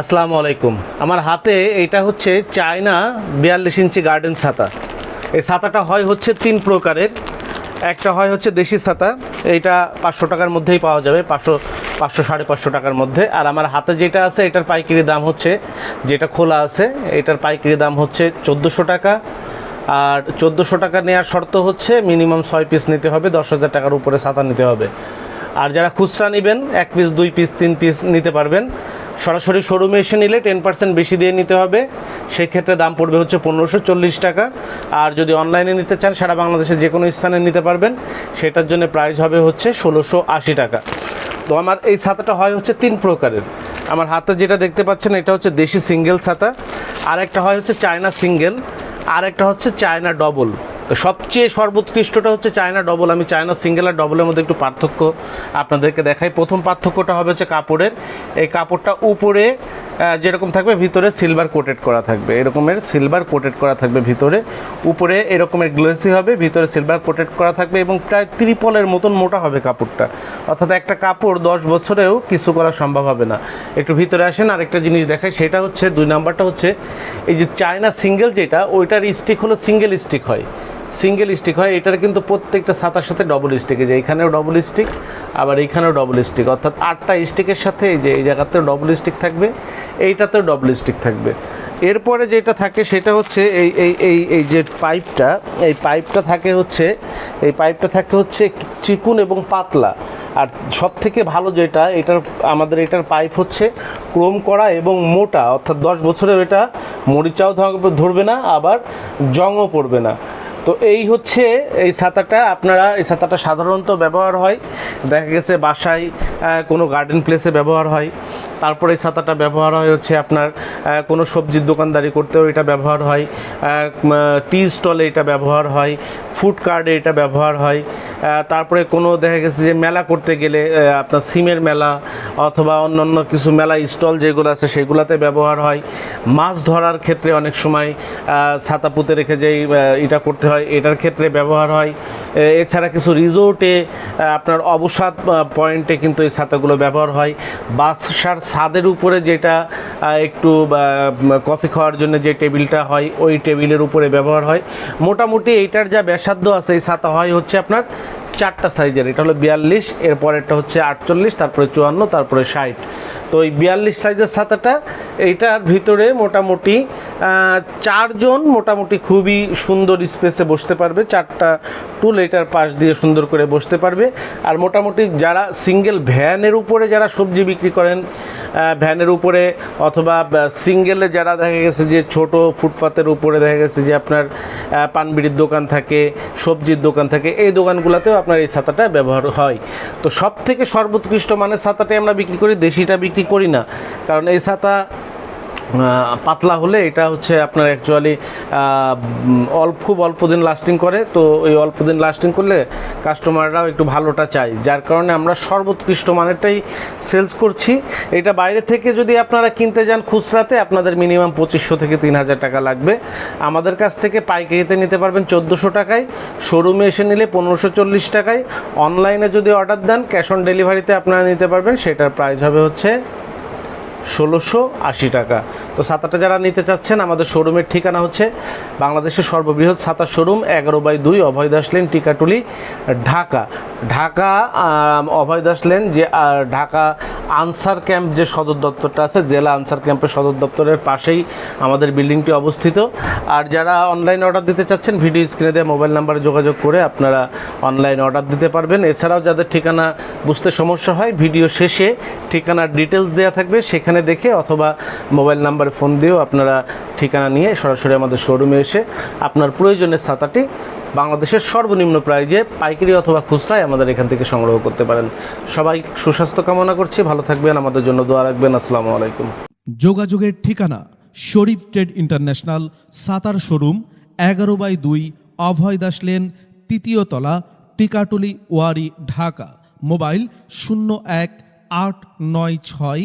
আসসালামু আলাইকুম। আমার হাতে এটা হচ্ছে চায়না বিয়াল্লিশ ইঞ্চি গার্ডেন ছাতা। এই ছাতাটা হয় হচ্ছে তিন প্রকারের। একটা হয় হচ্ছে দেশি ছাতা। এইটা পাঁচশো টাকার মধ্যেই পাওয়া যাবে, পাঁচশো পাঁচশো, সাড়ে পাঁচশো টাকার মধ্যে। আর আমার হাতে যেটা আছে, এটার পাইকারি দাম হচ্ছে, যেটা খোলা আছে, এটার পাইকারি দাম হচ্ছে চোদ্দোশো টাকা। আর চোদ্দোশো টাকা নেওয়ার শর্ত হচ্ছে, মিনিমাম ছয় পিস নিতে হবে, দশ হাজার টাকার উপরে ছাতা নিতে হবে। আর যারা খুচরা নেবেন, এক পিস, দুই পিস, তিন পিস নিতে পারবেন। সরাসরি শোরুমে এসে নিলে টেন পার্সেন্ট বেশি দিয়ে নিতে হবে। সেক্ষেত্রে দাম পড়বে হচ্ছে পনেরোশো চল্লিশ টাকা। আর যদি অনলাইনে নিতে চান, সারা বাংলাদেশের যে কোনো স্থানে নিতে পারবেন। সেটার জন্য প্রাইস হবে হচ্ছে ষোলোশো আশি টাকা। তো আমার এই ছাতাটা হয় হচ্ছে তিন প্রকারের। আমার হাতে যেটা দেখতে পাচ্ছেন, এটা হচ্ছে দেশি সিঙ্গেল ছাতা। আর একটা হয় হচ্ছে চায়না সিঙ্গেল আর একটা হচ্ছে চায়না ডবল তো সবচেয়ে সর্বোৎকৃষ্টটা হচ্ছে চায়না ডবল আমি চায়না সিঙ্গেল আর ডবলের মধ্যে একটু পার্থক্য আপনাদেরকে দেখাই। প্রথম পার্থক্যটা হবে হচ্ছে কাপড়ের। এই কাপড়টা উপরে যেরকম থাকবে, ভিতরে সিলভার কোটেড করা থাকবে। এরকমের সিলভার কোটেড করা থাকবে ভিতরে। উপরে এরকমের গ্লেসি হবে, ভিতরে সিলভার কোটেড করা থাকবে এবং প্রায় ত্রিপলের মতন মোটা হবে কাপড়টা। অর্থাৎ একটা কাপড় দশ বছরেও কিছু করা সম্ভব হবে না। একটু ভিতরে আসেন, আরেকটা জিনিস দেখাই। সেটা হচ্ছে, দুই নাম্বারটা হচ্ছে, এই যে চায়না সিঙ্গেল যেটা, ওইটার স্টিক হলো সিঙ্গেল স্টিক হয়। সিঙ্গেল স্টিক হয়, এটার কিন্তু প্রত্যেকটা ছাতার সাথে ডবল স্টিক যে এইখানেও ডবল স্টিক আবার এইখানেও ডবল স্টিক অর্থাৎ আটটা স্টিকের সাথে এই যে এই জায়গাতেও ডবল স্টিক থাকবে, এইটাতেও ডবল স্টিক থাকবে। এরপরে যেটা থাকে সেটা হচ্ছে এই এই এই এই যে পাইপটা এই পাইপটা থাকে হচ্ছে, এই পাইপটা থাকে হচ্ছে একটু চিকুন এবং পাতলা। আর সব থেকে ভালো যেটা, এটার, আমাদের এটার পাইপ হচ্ছে ক্রোম করা এবং মোটা। অর্থাৎ দশ বছরেও এটা মরিচাও ধরবে না, আবার জংও পড়বে না। তো এই হচ্ছে এই ছাতাটা। আপনারা এই ছাতাটা সাধারণত ব্যবহার হয়, দেখা গেছে বাসায় কোনো গার্ডেন প্লেসে ব্যবহার হয়। তারপরে এই ছাতাটা ব্যবহার হয় হচ্ছে আপনার কোনো সবজির দোকানদারি করতেও এটা ব্যবহার হয়। টি স্টলে এটা ব্যবহার হয়। ফুড কার্ডে এটা ব্যবহার হয়। তারপরে কোনো দেখা গেছে যে মেলা করতে গেলে আপনার সিমের মেলা অথবা অন্যান্য কিছু মেলা স্টল যেগুলো আছে সেগুলোতে ব্যবহার হয়। মাছ ধরার ক্ষেত্রে অনেক সময় ছাতা পুঁতে রেখে যেই এটা করতে হয়, এটার ক্ষেত্রে ব্যবহার হয়। এছাড়া কিছু রিসোর্টে আপনার অবসাদ পয়েন্টে কিন্তু এই ছাতাগুলো ব্যবহার হয়। বাসার ছাদের উপরে যেটা একটু কফি খাওয়ার জন্য যে টেবিলটা হয়, ওই টেবিলের উপরে ব্যবহার হয়। মোটামুটি এইটার যা ব্যাসার্ধ আছে, এই ছাতা হয় হচ্ছে আপনার চারটা সাইজের। এটা হলো বিয়াল্লিশ, এরপরেরটা হচ্ছে আটচল্লিশ, তারপরে চুয়ান্ন, তারপরে ষাট। তো এই বিয়াল্লিশ সাইজের ছাতাটা এইটার ভিতরে মোটামুটি চারজন মোটামুটি খুবই সুন্দর স্পেসে বসতে পারবে। চারটা টুল এটার পাশ দিয়ে সুন্দর করে বসতে পারবে। আর মোটামুটি যারা সিঙ্গেল ভ্যানের উপরে যারা সবজি বিক্রি করেন ভ্যানের উপরে অথবা সিঙ্গেলে যারা দেখা গেছে যে ছোট ফুটপাতের উপরে দেখা গেছে যে আপনার পানবিড়ির দোকান থাকে, সবজির দোকান থাকে, এই দোকানগুলোতেও আপনার এই ছাতাটা ব্যবহার হয়। তো সব থেকে সর্বোৎকৃষ্ট মানের ছাতাটাই আমরা বিক্রি করি, দেশিটা বিক্রি করি না। কারণ এই ছাতা পাতলা হলে এটা হচ্ছে আপনার অ্যাকচুয়ালি অল্প, খুব অল্প দিন লাস্টিং করে। তো ওই অল্প দিন লাস্টিং করলে কাস্টমাররাও একটু ভালোটা চাই যার কারণে আমরা সর্বোৎকৃষ্ট মানেরটাই সেলস করছি। এটা বাইরে থেকে যদি আপনারা কিনতে যান খুচরাতে, আপনাদের মিনিমাম পঁচিশশো থেকে তিন হাজার টাকা লাগবে। আমাদের কাছ থেকে পাইকারিতে নিতে পারবেন চোদ্দোশো টাকায়। শোরুমে এসে নিলে পনেরোশো চল্লিশ টাকায়। অনলাইনে যদি অর্ডার দেন ক্যাশ অন ডেলিভারিতে আপনারা নিতে পারবেন। সেটার প্রাইস হবে হচ্ছে ষোলোশো আশি টাকা। তো ছাতাটা যারা নিতে চাচ্ছেন, আমাদের শোরুমের ঠিকানা হচ্ছে বাংলাদেশের সর্ববৃহৎ ছাতার শোরুম, এগারো বাই দুই অভয় দাস লেন, টিকাটুলি, ঢাকা। ঢাকা অভয় দাস লেন যে ঢাকা আনসার ক্যাম্প যে সদর দপ্তরটা আছে, জেলা আনসার ক্যাম্পের সদর দপ্তরের পাশেই আমাদের বিল্ডিংটি অবস্থিত। আর যারা অনলাইন অর্ডার দিতে চাচ্ছেন, ভিডিও স্ক্রিনে দেওয়া মোবাইল নাম্বারে যোগাযোগ করে আপনারা অনলাইন অর্ডার দিতে পারবেন। এছাড়াও যাদের ঠিকানা বুঝতে সমস্যা হয়, ভিডিও শেষে ঠিকানার ডিটেলস দেওয়া থাকবে, সেখানে দেখে অথবা মোবাইল নাম্বারে ফোন দিয়েও আপনারা ঠিকানা নিয়ে সরাসরি আমাদের শোরুমে এসে আপনার প্রয়োজনের ছাতাটি বাংলাদেশের সর্বনিম্ন প্রাইজে পাইকারি অথবা খুচরায় আমাদের এখান থেকে সংগ্রহ করতে পারেন। সবাই সুস্বাস্থ্য কামনা করছি, ভালো থাকবেন, আমাদের জন্য দোয়া রাখবেন, আসসালামু আলাইকুম। যোগাযোগের ঠিকানা Sharif trade international, Sattar showroom, এগারো বাই দুই, অভয় দাস লেন, তৃতীয় তলা, টিকাটুলি, ওয়ারি, ঢাকা। মোবাইল শূন্য এক আট নয় ছয়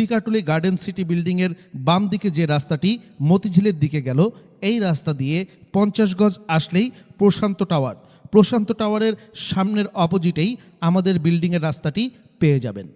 টিকাটুলি গার্ডেন সিটি বিল্ডিংয়ের বাম দিকে যে রাস্তাটি মতিঝিলের দিকে গেল, এই রাস্তা দিয়ে পঞ্চাশ গজ আসলেই প্রশান্ত টাওয়ার। প্রশান্ত টাওয়ারের সামনের অপোজিটেই আমাদের বিল্ডিংয়ের রাস্তাটি পেয়ে যাবেন।